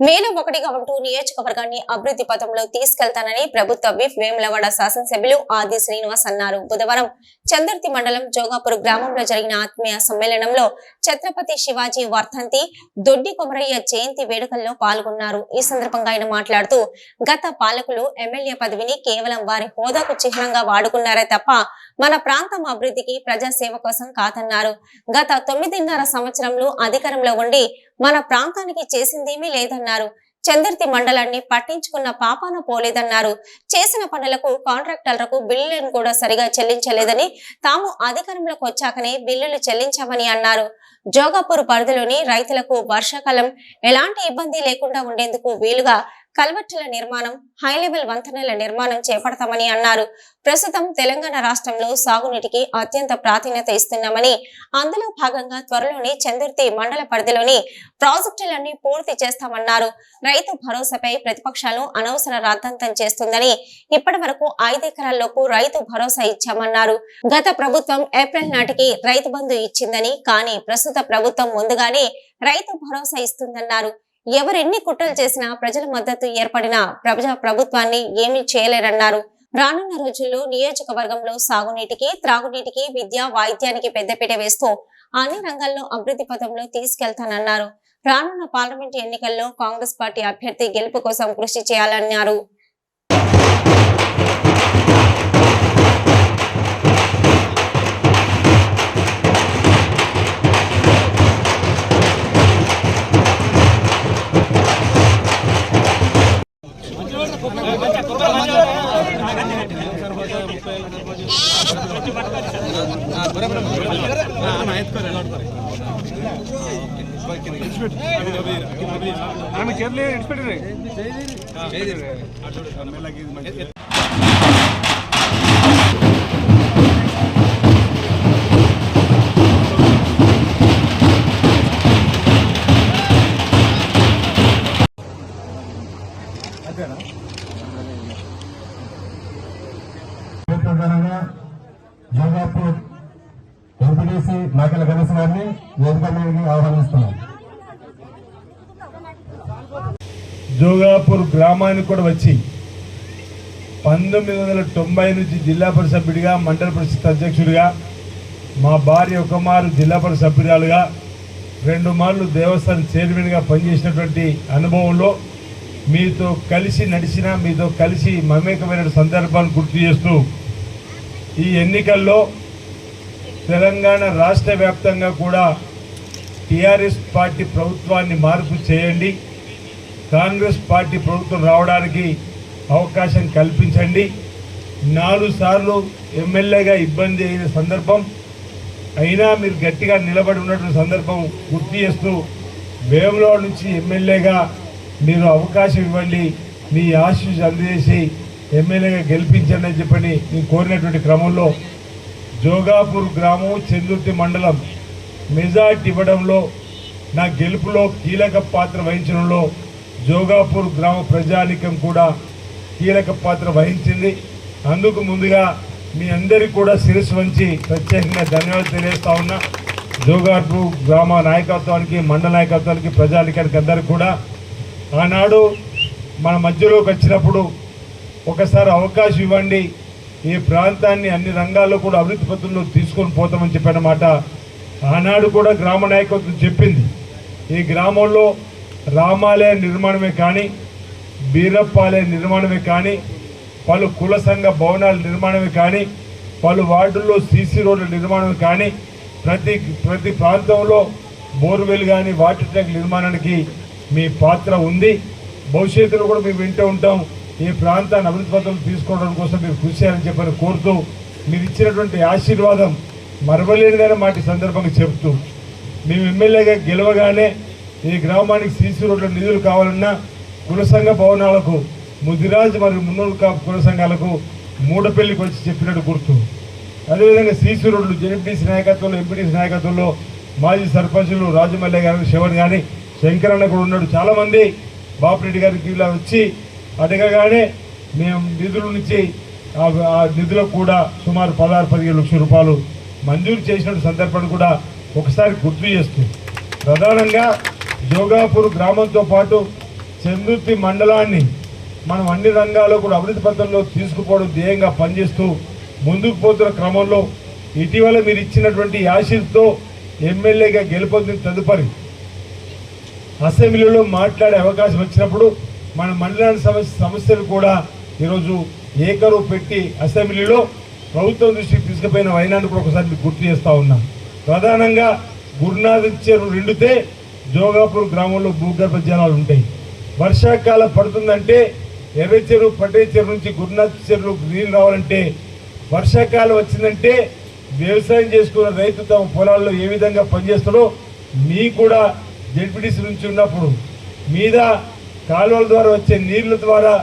మేలో ఒకటిగా ఉంటూ నియోజకవర్గాన్ని అభివృద్ధి పథంలో తీసుకెళ్తానని ప్రభుత్వ విప్ వేములవాడ శాసనసభ్యులు ఆది శ్రీనివాస్ అన్నారు. బుధవారం చందర్తి మండలం జోగాపూర్ గ్రామంలో జరిగిన ఆత్మీయ సమ్మేళనంలో ఛత్రపతి శివాజీ వర్ధంతి దొడ్డి కొమరయ్య జయంతి వేడుకల్లో పాల్గొన్నారు. ఈ సందర్భంగా ఆయన మాట్లాడుతూ గత పాలకులు ఎమ్మెల్యే పదవిని కేవలం వారి హోదాకు చిహ్నంగా వాడుకున్నారే తప్ప మన ప్రాంతం అభివృద్ధికి ప్రజాసేవ కోసం కాదన్నారు. గత తొమ్మిదిన్నర సంవత్సరంలో అధికారంలో ఉండి మన ప్రాంతానికి చేసిందేమీ లేదన్నారు. చందర్తి మండలాన్ని పట్టించుకున్న పాపాన పోలేదన్నారు. చేసిన పనులకు కాంట్రాక్టర్లకు బిల్లులను కూడా సరిగా చెల్లించలేదని తాము అధికారంలోకి వచ్చాకనే బిల్లులు చెల్లించామని అన్నారు. జోగాపూర్ పరిధిలోని రైతులకు వర్షాకాలం ఎలాంటి ఇబ్బంది లేకుండా ఉండేందుకు వీలుగా కల్వర్టుల నిర్మాణం హైలెవెల్ వంతెనల నిర్మాణం చేపడతామని అన్నారు. ప్రస్తుతం తెలంగాణ రాష్ట్రంలో సాగునీటికి అత్యంత ప్రాధాన్యత ఇస్తున్నామని అందులో భాగంగా త్వరలోనే చందుర్తి మండల పరిధిలోని ప్రాజెక్టులన్నీ పూర్తి చేస్తామన్నారు. రైతు భరోసాపై ప్రతిపక్షాలు అనవసర రాద్ధాంతం చేస్తుందని ఇప్పటి వరకు ఐదు ఎకరాల్లోపు రైతు భరోసా ఇచ్చామన్నారు. గత ప్రభుత్వం ఏప్రిల్ నాటికి రైతు బంధు ఇచ్చిందని కానీ ప్రస్తుత ప్రభుత్వం ముందుగానే రైతు భరోసా ఇస్తుందన్నారు. ఎవరెన్ని కుట్రలు చేసినా ప్రజల మద్దతు ఏర్పడిన ప్రజా ప్రభుత్వాన్ని ఏమీ చేయలేరన్నారు రానున్న రోజుల్లో నియోజకవర్గంలో సాగునీటికి త్రాగునీటికి విద్య వైద్యానికి పెద్దపీట వేస్తూ అన్ని రంగాల్లో అభివృద్ధి పథంలో తీసుకెళ్తానన్నారు. రానున్న పార్లమెంట్ ఎన్నికల్లో కాంగ్రెస్ పార్టీ అభ్యర్థి గెలుపు కోసం కృషి చేయాలన్నారు. ನಮಗೆ ಕೇರಳ ಇಟ್ಬಿಟ್ಟಿರಿ ಅದೇನಾ ఎంపీడీసీ నాకల గణేష్ గారిని వేదిక ఆహ్వానిస్తున్నాం. జోగాపూర్ గ్రామానికి కూడా వచ్చి పంతొమ్మిది వందల తొంభై నుంచి జిల్లా పరిషత్ సభ్యుడిగా మండల పరిషత్ అధ్యక్షుడిగా మా భార్య ఒక మారు జిల్లా పరిషత్ సభ్యురాలుగా రెండు మార్లు దేవస్థానం చైర్మన్గా పనిచేసినటువంటి అనుభవంలో మీతో కలిసి నడిచిన మీతో కలిసి మమేకమైన సందర్భాన్ని గుర్తు చేస్తూ ఈ ఎన్నికల్లో తెలంగాణ రాష్ట్ర వ్యాప్తంగా కూడా టీఆర్ఎస్ పార్టీ ప్రభుత్వాన్ని మార్పు చేయండి. కాంగ్రెస్ పార్టీ ప్రభుత్వం రావడానికి అవకాశం కల్పించండి. నాలుగు సార్లు ఎమ్మెల్యేగా ఇబ్బంది అయిన సందర్భం అయినా మీరు గట్టిగా నిలబడి ఉన్నటువంటి సందర్భం గుర్తు చేస్తూ వేములో నుంచి ఎమ్మెల్యేగా మీరు అవకాశం ఇవ్వండి. మీ ఆశీస్ అందజేసి ఎమ్మెల్యేగా గెలిపించండి అని చెప్పని నేను కోరినటువంటి క్రమంలో జోగాపూర్ గ్రామం చందుర్తి మండలం. మెజార్టీ ఇవ్వడంలో నా గెలుపులో కీలక పాత్ర వహించడంలో జోగాపూర్ గ్రామ ప్రజానికం కూడా కీలక పాత్ర వహించింది. అందుకు ముందుగా మీ అందరికీ కూడా శిరస్సు వంచి ప్రత్యేకంగా ధన్యవాదాలు తెలియజేస్తా ఉన్నా. జోగాపూర్ గ్రామ నాయకత్వానికి మండల నాయకత్వానికి ప్రజానికానికి అందరికీ కూడా ఆనాడు మన మధ్యలోకి వచ్చినప్పుడు ఒకసారి అవకాశం ఇవ్వండి. ఈ ప్రాంతాన్ని అన్ని రంగాల్లో కూడా అభివృద్ధి పద్ధతుల్లో తీసుకొని పోతామని చెప్పానమాట ఆనాడు కూడా గ్రామ నాయకత్వం చెప్పింది. ఈ గ్రామంలో రామాలయ నిర్మాణమే కానీ బీరప్పాలయ నిర్మాణమే కానీ పలు కుల సంఘ భవనాల నిర్మాణమే కానీ పలు వార్డుల్లో సీసీ రోడ్ల నిర్మాణమే కానీ ప్రతి ప్రతి ప్రాంతంలో బోర్వెల్ కానీ వాటర్ ట్యాంక్ నిర్మాణానికి మీ పాత్ర ఉంది. భవిష్యత్తులో కూడా మేము వింటూ ఉంటాం. ఈ ప్రాంతాన్ని అభివృద్ధి పథకం తీసుకోవడం కోసం మీరు కృషి చేయాలని చెప్పని కోరుతూ మీరు ఇచ్చినటువంటి ఆశీర్వాదం మరవలేనిదని మాటి సందర్భంగా చెబుతూ మేము ఎమ్మెల్యేగా గెలవగానే ఈ గ్రామానికి సీసీ రోడ్ల నిధులు కావాలన్నా కుల సంఘ భవనాలకు ముదిరాజ్ మరియు మున్నూరు కాపు కుల సంఘాలకు మూడపల్లికి వచ్చి చెప్పినట్టు గుర్తు. అదేవిధంగా సీసీ రోడ్లు జెడ్పీసీ నాయకత్వంలో ఎంపీటీసీ నాయకత్వంలో మాజీ సర్పంచులు రాజమల్లె గారు శివన్ కానీ శంకరన్న కూడా ఉన్నాడు. చాలామంది బాపిరెడ్డి గారికి ఇలా వచ్చి అడగగానే మేము నిధుల నుంచి ఆ నిధులకు కూడా సుమారు పదహారు పదిహేను లక్షల రూపాయలు మంజూరు చేసిన సందర్భాన్ని కూడా ఒకసారి గుర్తు చేస్తుంది ప్రధానంగా జోగాపూర్ గ్రామంతో పాటు చందుర్తి మండలాన్ని మనం అన్ని రంగాల్లో కూడా అభివృద్ధి పథంలో తీసుకుపోవడం ధ్యేయంగా పనిచేస్తూ ముందుకు పోతున్న క్రమంలో ఇటీవల మీరు ఇచ్చినటువంటి యాసిడ్తో ఎమ్మెల్యేగా గెలుపొందిన తదుపరి అసెంబ్లీలో మాట్లాడే అవకాశం వచ్చినప్పుడు మన మండలాల సమస్య సమస్యలు కూడా ఈరోజు ఏకరు పెట్టి అసెంబ్లీలో ప్రభుత్వం దృష్టికి తీసుకుపోయిన వైనాన్ని కూడా ఒకసారి మీకు గుర్తు చేస్తూ ఉన్నాం. ప్రధానంగా గురునాథ్ చెరువు నిండితే జోగాపూర్ గ్రామంలో భూగర్భ జలాలు ఉంటాయి. వర్షాకాలం పడుతుందంటే ఎర్ర చెరువు పట్టే చెరువు నుంచి గురునాథ్ చెరువుకు నీళ్ళు రావాలంటే వర్షాకాలం వచ్చిందంటే వ్యవసాయం చేసుకున్న రైతు తమ పొలాల్లో ఏ విధంగా పనిచేస్తాడో మీ కూడా జడ్పీటీసీ నుంచి ఉన్నప్పుడు మీద కాలువల ద్వారా వచ్చే నీళ్ళ ద్వారా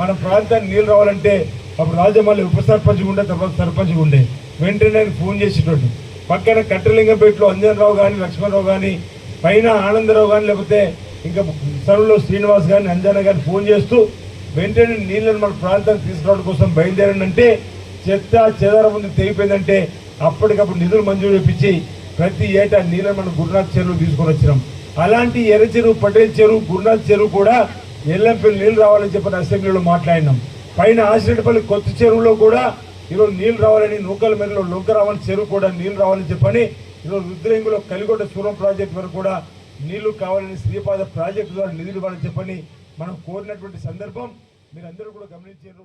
మన ప్రాంతానికి నీళ్ళు రావాలంటే అప్పుడు రాజమల్లి ఉప సర్పంచ్ ఉండే తర్వాత సర్పంచ్ ఉండే. వెంటనే ఫోన్ చేసేటోడు. పక్కన కట్టలింగంపేటలో అంజనరావు కానీ లక్ష్మణరావు కానీ పైన ఆనందరావు కానీ లేకపోతే ఇంకా సరువులో శ్రీనివాస్ కానీ అంజన కానీ ఫోన్ చేస్తూ వెంటనే నీళ్ళని మన ప్రాంతానికి తీసుకురావడం కోసం బయలుదేరండి చెత్త చెదారం ముందు తెగిపోయిందంటే అప్పటికప్పుడు నిధులు మంజూరు చేపించి ప్రతి ఏటా నీళ్ళని మనం గురునాథ్ చెరువులు తీసుకొని వచ్చినాం. అలాంటి ఎర్ర చెరువు పటేల్ చెరువు గురునాథ్ చెరువు కూడా ఎల్లంపల్లి నీళ్ళు రావాలని చెప్పని అసెంబ్లీలో మాట్లాడినాం. పైన ఆసిరెడ్డిపల్లి కొత్త చెరువులో కూడా ఈరోజు నీళ్ళు రావాలని నూకల మేరలో లొంకరావని చెరువు కూడా నీళ్ళు రావాలని చెప్పని ఈరోజు రుద్రేంగులో కలిగొండ సూరం ప్రాజెక్ట్ వరకు కూడా నీళ్ళు కావాలని శ్రీపాద ప్రాజెక్టు ద్వారా నిధులు ఇవ్వాలని చెప్పని మనం కోరినటువంటి సందర్భం మీరందరూ కూడా గమనించారు.